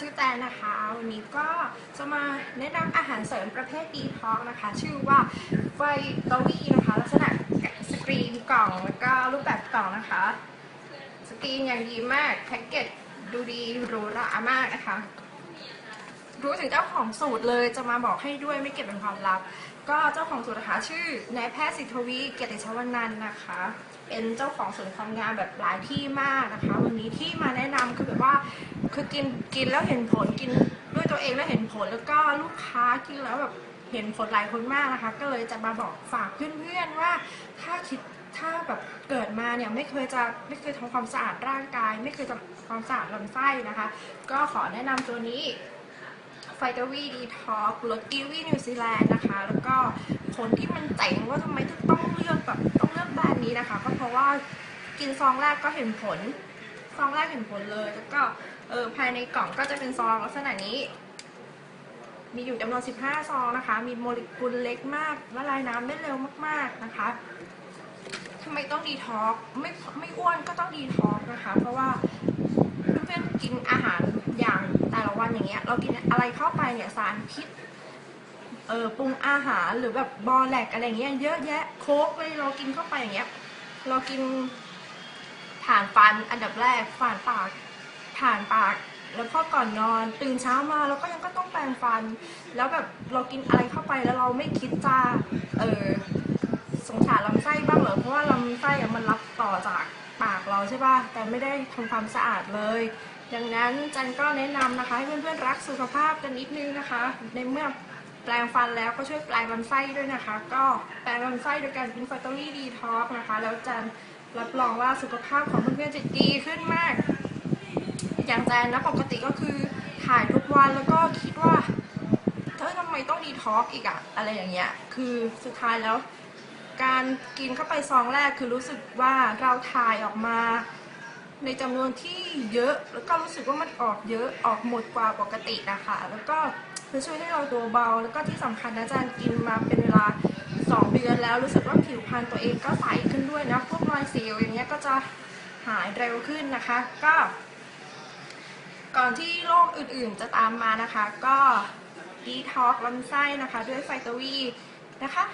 ชื่อแตนนะคะ วันนี้ก็จะมาแนะนำอาหารเสริมประเภทดีท็อกนะคะ ชื่อว่าไฟตวีนะคะ ลักษณะสกรีนกล่องแล้วก็รูปแบบกล่องนะคะ สกรีนอย่างดีมาก แพ็กเกจดูดีหรูหรามากนะคะ รู้ถึงเจ้าของสูตรเลยจะมาบอกให้ด้วยไม่เก็บเป็นความลับ ก็เจ้าของสูตรนะคะชื่อนายแพทย์สิทธวีเกียรติชวนันนะคะ เป็นเจ้าของศูนย์ความงามแบบหลายที่มากนะคะ วันนี้ที่มาแนะนำคือแบบว่าคือกินกินแล้วเห็นผลกินด้วยตัวเองแล้วเห็นผลแล้วก็ลูกค้ากินแล้วแบบเห็นผลหลายคนมากนะคะ ก็เลยจะมาบอกฝากเพื่อนๆว่าถ้าคิดถ้าแบบเกิดมาเนี่ยไม่เคยจะไม่เคยทำความสะอาดร่างกาย ไม่เคยทำความสะอาดลำไส้นะคะ ก็ขอแนะนำตัวนี้ ไฟเตอรี่ดีท็อกรสกีวีนิวซีแลนด์นะคะ แล้วก็ผลที่มันเจ๋งว่าทำไมต้องเลือกแบบต้องเลือกแบรนด์นี้นะคะ ก็เพราะว่ากินซองแรกก็เห็นผล ซองแรกเห็นผลเลย แล้วก็เออภายในกล่องก็จะเป็นซองลักษณะนี้ มีอยู่จำนวน 15 ซองนะคะ มีโมเลกุลเล็กมากละลายน้ำได้เร็วมาก ๆนะคะทำไมต้องดีท็อกไม่ไม่อ้วนก็ต้องดีท็อกนะคะ เพราะว่าเพื่อนๆกินอาหารันอย่างเงี้ยเรากินอะไรเข้าไปเนี่ยสารพิษเออปรุงอาหารหรือแบบบอแลกอะไรเงี้ยเยอะแยะโค้กเลยเรากินเข้าไปอย่างเงี้ยเรากินผ่านฟันอันดับแรกผ่านปากผ่านปาก แล้วพอก่อนนอน ตื่นเช้ามาเราก็ยังก็ต้องแปรงฟัน แล้วแบบเรากินอะไรเข้าไปแล้วเราไม่คิดจะเออสงสารลำไส้บ้างเหรอเพราะว่าลำไส้มันรับต่อจาก เราใช่ป่ะแต่ไม่ได้ทำความสะอาดเลยดังนั้นจันก็แนะนำนะคะให้เพื่อนๆรักสุขภาพกันนิดนึงนะคะ ในเมื่อแปลงฟันแล้วก็ช่วยแปลงลำไส้ด้วยนะคะ ก็แปลงลำไส้โดยการกินฟัตเตอรี่ดีท็อกนะคะ แล้วจันรับรองว่าสุขภาพของเพื่อนๆจะดีขึ้นมาก อย่างแจนนะปกติก็คือถ่ายทุกวันแล้วก็คิดว่าเธอทำไมต้องดีท็อกอีกอะอะไรอย่างเงี้ย คือสุดท้ายแล้ว การกินเข้าไปซองแรกคือรู้สึกว่าเราถ่ายออกมา ในจำนวนที่เยอะ แล้วก็รู้สึกว่ามันออกเยอะออกหมดกว่าปกตินะคะแล้วก็จะช่วยให้เราตัวเบา แล้วก็ที่สำคัญนะอาจารย์กินมาเป็นเวลา 2 เดือนแล้วรู้สึกว่าผิวพรรณตัวเองก็ใสขึ้นด้วยนะพวกรอยสิวอย่างเงี้ยก็จะหายเร็วขึ้นนะคะ ก็ ก่อนที่โรคอื่นๆจะตามมานะคะ ก็ดีท็อกลำไส้นะคะ ด้วยไฟตวีนะคะ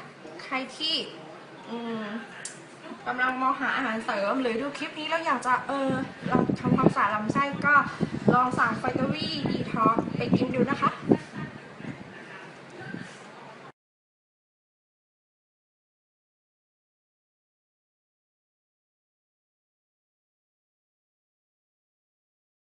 ใครที่ อืมกำลังมองหาอาหารเสริมหรือดูคลิปนี้แล้วอยากจะเออทำความสะอาดลำไส้ก็ลองสั่งไฟตวีดีท็อกไปกินดูนะคะ